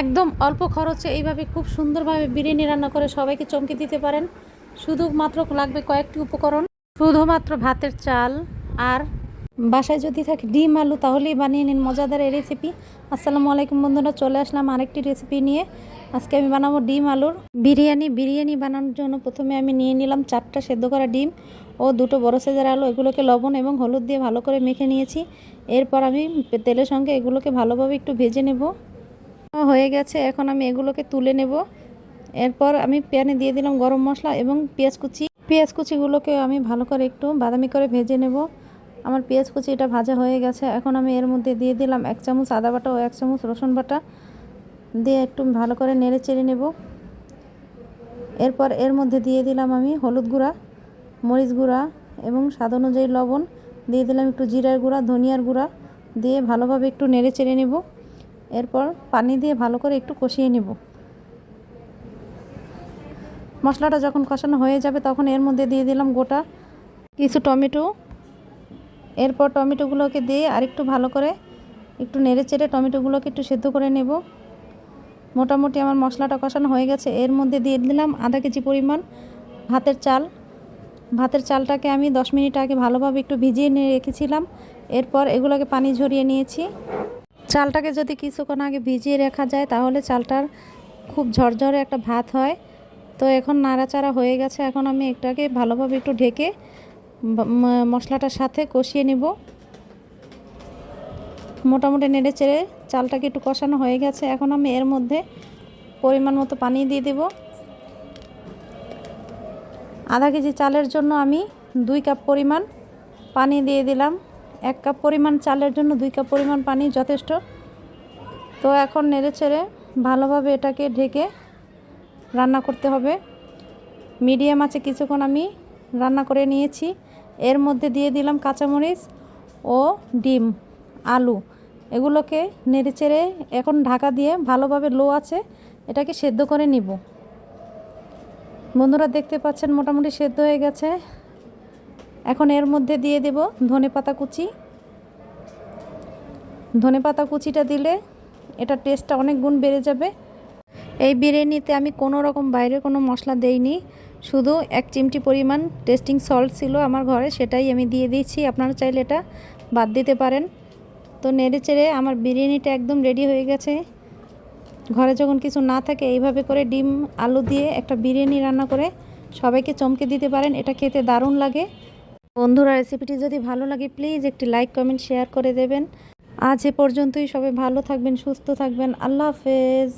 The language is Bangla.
একদম অল্প খরচে এইভাবে খুব সুন্দরভাবে বিরিয়ানি রান্না করে সবাইকে চমকে দিতে পারেন। শুধুমাত্র লাগবে কয়েকটি উপকরণ। শুধুমাত্র ভাতের চাল আর বাসায় যদি থাকে ডিম, আলু, তাহলেই বানিয়ে নিন মজাদার এই রেসিপি আসসালামু আলাইকুম বন্ধুরা, চলে আসলাম আরেকটি রেসিপি নিয়ে। আজকে আমি বানাবো ডিম, আলুর বিরিয়ানি। বিরিয়ানি বানানোর জন্য প্রথমে আমি নিয়ে নিলাম চারটা সেদ্ধ করা ডিম ও দুটো বড় সাইজের আলু। এগুলোকে লবণ এবং হলুদ দিয়ে ভালো করে মেখে নিয়েছি। এরপর আমি তেলের সঙ্গে এগুলোকে ভালোভাবে একটু ভেজে নেব। হয়ে গেছে, এখন আমি এগুলোকে তুলে নেব। এরপর আমি প্যানে দিয়ে দিলাম গরম মশলা এবং পেঁয়াজ কুচি। পেঁয়াজ কুচিগুলোকে আমি ভালো করে একটু বাদামি করে ভেজে নেব। আমার পেঁয়াজ কুচি এটা ভাজা হয়ে গেছে, এখন আমি এর মধ্যে দিয়ে দিলাম এক চামচ আদা বাটা ও এক চামচ রসুন বাটা। দিয়ে একটু ভালো করে নেড়ে চেড়ে নেব। এরপর এর মধ্যে দিয়ে দিলাম আমি হলুদ গুঁড়া, মরিচ গুঁড়া এবং স্বাদ অনুযায়ী লবণ। দিয়ে দিলাম একটু জিরার গুঁড়া, ধনিয়ার গুঁড়া। দিয়ে ভালোভাবে একটু নেড়ে চেড়ে নেব। এরপর পানি দিয়ে ভালো করে একটু কষিয়ে নেব। মশলাটা যখন কষানো হয়ে যাবে তখন এর মধ্যে দিয়ে দিলাম গোটা কিছু টমেটো। এরপর টমেটোগুলোকে দিয়ে আরেকটু ভালো করে একটু নেড়ে চেড়ে টমেটোগুলোকে একটু সেদ্ধ করে নেব। মোটামুটি আমার মশলাটা কষানো হয়ে গেছে। এর মধ্যে দিয়ে দিলাম আধা কেজি পরিমাণ ভাতের চাল। ভাতের চালটাকে আমি দশ মিনিট আগে ভালোভাবে একটু ভিজিয়ে নিয়ে রেখেছিলাম। এরপর এগুলোকে পানি ঝরিয়ে নিয়েছি। চালটাকে যদি কিছুক্ষণ আগে ভিজিয়ে রাখা যায়, তাহলে চালটার খুব ঝরঝরে একটা ভাত হয়। তো এখন নাড়াচাড়া হয়ে গেছে। এখন আমি এটাকে ভালোভাবে একটু ঢেকে মশলাটার সাথে কষিয়ে নেব। মোটামুটি নেড়ে চেড়ে চালটাকে একটু কষানো হয়ে গেছে। এখন আমি এর মধ্যে পরিমাণ মতো পানি দিয়ে দেব। আধা কেজি চালের জন্য আমি দুই কাপ পরিমাণ পানি দিয়ে দিলাম। এক কাপ পরিমাণ চালের জন্য দুই কাপ পরিমাণ পানি যথেষ্ট। তো এখন নেড়ে চেড়ে ভালোভাবে এটাকে ঢেকে রান্না করতে হবে। মিডিয়াম আছে কিছুক্ষণ আমি রান্না করে নিয়েছি। এর মধ্যে দিয়ে দিলাম কাঁচামরিচ ও ডিম, আলু। এগুলোকে নেড়ে চেড়ে এখন ঢাকা দিয়ে ভালোভাবে লো আছে এটাকে সেদ্ধ করে নিব। বন্ধুরা দেখতে পাচ্ছেন মোটামুটি সেদ্ধ হয়ে গেছে। এখন এর মধ্যে দিয়ে দেব ধনে পাতা কুচি। ধনে পাতা কুচিটা দিলে এটা টেস্টটা অনেক গুণ বেড়ে যাবে। এই বিরিয়ানিতে আমি কোনো রকম বাইরের কোনো মশলা দেইনি, শুধু এক চিমটি পরিমাণ টেস্টিং সল্ট ছিল আমার ঘরে, সেটাই আমি দিয়ে দিয়েছি। আপনারা চাইলে এটা বাদ দিতে পারেন। তো নেড়ে চেড়ে আমার বিরিয়ানিটা একদম রেডি হয়ে গেছে। ঘরে যখন কিছু না থাকে, এইভাবে করে ডিম, আলু দিয়ে একটা বিরিয়ানি রান্না করে সবাইকে চমকে দিতে পারেন। এটা খেতে দারুণ লাগে। বন্ধুরা রেসিপিটি যদি ভালো লাগে প্লিজ একটি লাইক কমেন্ট শেয়ার করে দেবেন। আজ এ পর্যন্তই। সবাই ভালো থাকবেন, সুস্থ থাকবেন। আল্লাহ হাফেজ।